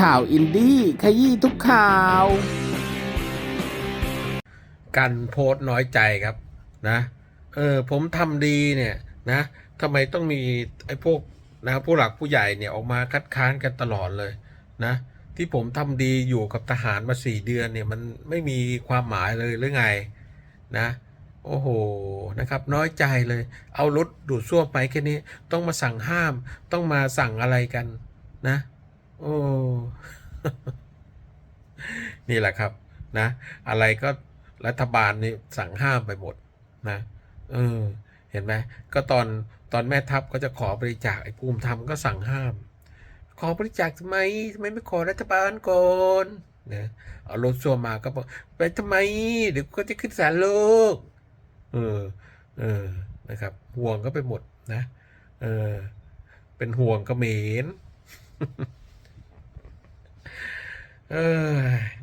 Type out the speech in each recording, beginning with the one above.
ข่าวอินดี้ขยี้ทุกข่าว กันโพสต์น้อยใจครับนะ เออผมทำดีเนี่ยนะทำไมต้องมีไอ้พวกนะผู้หลักผู้ใหญ่เนี่ยออกมาคัดค้านกันตลอดเลยนะ ที่ผมทำดีอยู่กับทหารมาสี่เดือนเนี่ยมันไม่มีความหมายเลยหรือไงนะโอ้โห นะครับ น้อยใจเลย เอารถดูดซ่วมไปแค่นี้ ต้องมาสั่งห้าม ต้องมาสั่งอะไรกันนะ โอ้นี่แหละครับ นะ อะไรก็รัฐบาลนี่สั่งห้ามไปหมดนะเออเห็นไหมก็ตอนตอนแม่ทัพก็จะขอบริจาคไอ้ภูมิธรรมก็สั่งห้าม ขอบริจาคทำไมทำไมไม่ขอรัฐบาลก่อนนะเอารถซัวมาก็บอกไปทำไมเดี๋ยวก็จะขึ้นศาลโลกเออเออนะครับ ห่วงก็ไปหมดนะเออเป็นห่วงก็เหม็น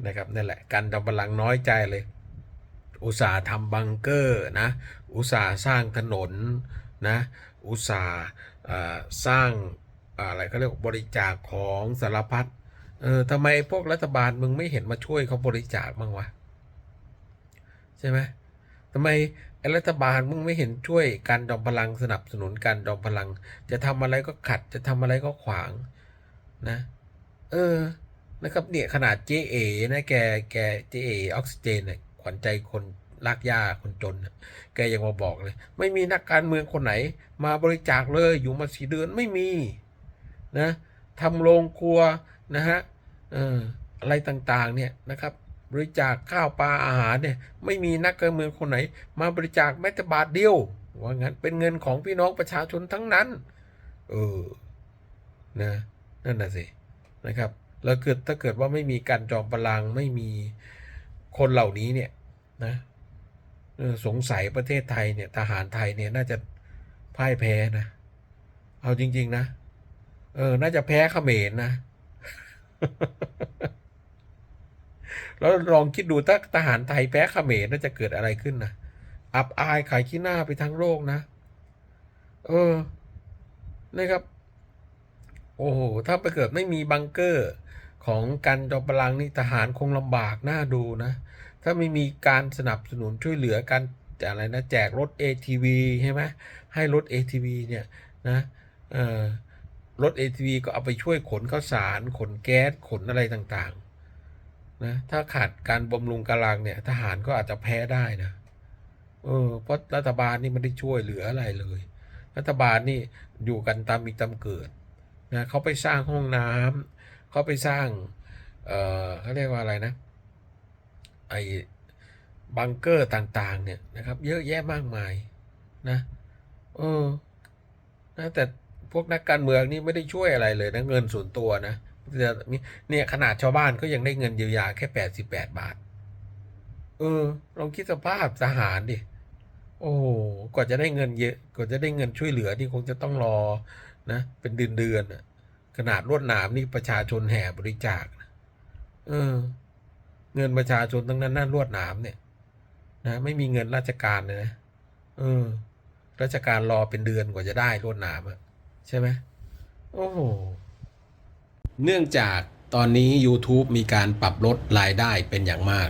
นะครับนั่นแหละกันดำบลังน้อยใจเลย อุตสาห์ทำบังเกอร์นะอุตสาห์สร้างถนนนะอุตสาห์สร้างอะไรเขาเรียกว่าบริจาคของสารพัดเออทำไมพวกรัฐบาลมึงไม่เห็นมาช่วยเขาบริจาคบ้างวะใช่ไหมทำไมไอรัฐบาลมึงไม่เห็นช่วยการดอมพลังสนับสนุนการดอมพลัง จะทำอะไรก็ขัดจะทำอะไรก็ขวางนะ เออ นะครับเนี่ยขนาดเจเอนะแกแกเจเอออกซิเจนเนี่ยขวัญใจคนลากยาคนจนนะแกยังมาบอกเลย ไม่มีนักการเมืองคนไหน มาบริจาคเลยอยู่มาสี่เดือนไม่มีนะทำโรงครัวนะฮะอออะไรต่างๆเนี่ยนะครับบริจาคข้าวปลาอาหารเนี่ยไม่มีนักการเมืองคนไหน มาบริจาคแม้แต่บาทเดียวว่างั้นเป็นเงินของพี่น้องประชาชนทั้งนั้น เออนะนั่นน่ะสินะครับ แล้วเกิดถ้าเกิดว่าไม่มีการจอมพลังไม่มีคนเหล่านี้เนี่ยนะสงสัยประเทศไทยเนี่ยทหารไทยเนี่ยน่าจะพ่ายแพ้นะ เอาจริง ๆ นะ เออ น่าจะแพ้เขมรนะ แล้วลองคิดดูถ้าทหารไทยแพ้เขมรน่าจะเกิดอะไรขึ้นนะ อับอายขายขี้หน้าไปทั้งโลกนะ เออ นะครับ โอ้โห ถ้าไปเกิดไม่มีบังเกอร์ ของการจอมพลังนี่ทหารคงลำบากน่าดูนะ ถ้าไม่มีการสนับสนุนช่วยเหลือกันอะไรนะแจกรถ ATV ใช่ไหมให้รถ ATV เนี่ยนะเอ่อรถ ATV ก็เอาไปช่วยขนข้าวสาร ขนแก๊ส ขนอะไรต่างๆนะถ้าขาดการบำรุงกำลังเนี่ยทหารก็อาจจะแพ้ได้นะเออเพราะรัฐบาลนี่ไม่ได้ช่วยเหลืออะไรเลย รัฐบาลนี่อยู่กันตามมีตามเกิดนะเขาไปสร้างห้องน้ำ เขาไปสร้าง เอ่อเขาเรียกว่าอะไรนะ ไอ้บังเกอร์ต่างๆ เนี่ยนะครับ เยอะแยะมากมายนะเออนะแต่พวกนักการเมืองนี่ไม่ได้ช่วยอะไรเลยนะเงินส่วนตัวนะเนี่ยขนาดชาวบ้านก็ยังได้เงินเยียวยาแค่แปดสิบแปดบาท เออลองคิดสภาพทหารดิโอ้โหกว่าจะได้เงินเยอะกว่าจะได้เงินช่วยเหลือนี่คงจะต้องรอนะ เป็นเดือนเดือนๆน่ะ ขนาดรวดหนามนี่ประชาชนแห่บริจาคเออ เงินประชาชนทั้งนั้นน่ารวดหนามเนี่ย นะ ไม่มีเงินราชการเลยนะเออ ราชการรอเป็นเดือนกว่าจะได้รวดหนามอะใช่ไหมโอ้โหเนื่องจากตอนนี้ YouTube มีการปรับลดรายได้เป็นอย่างมาก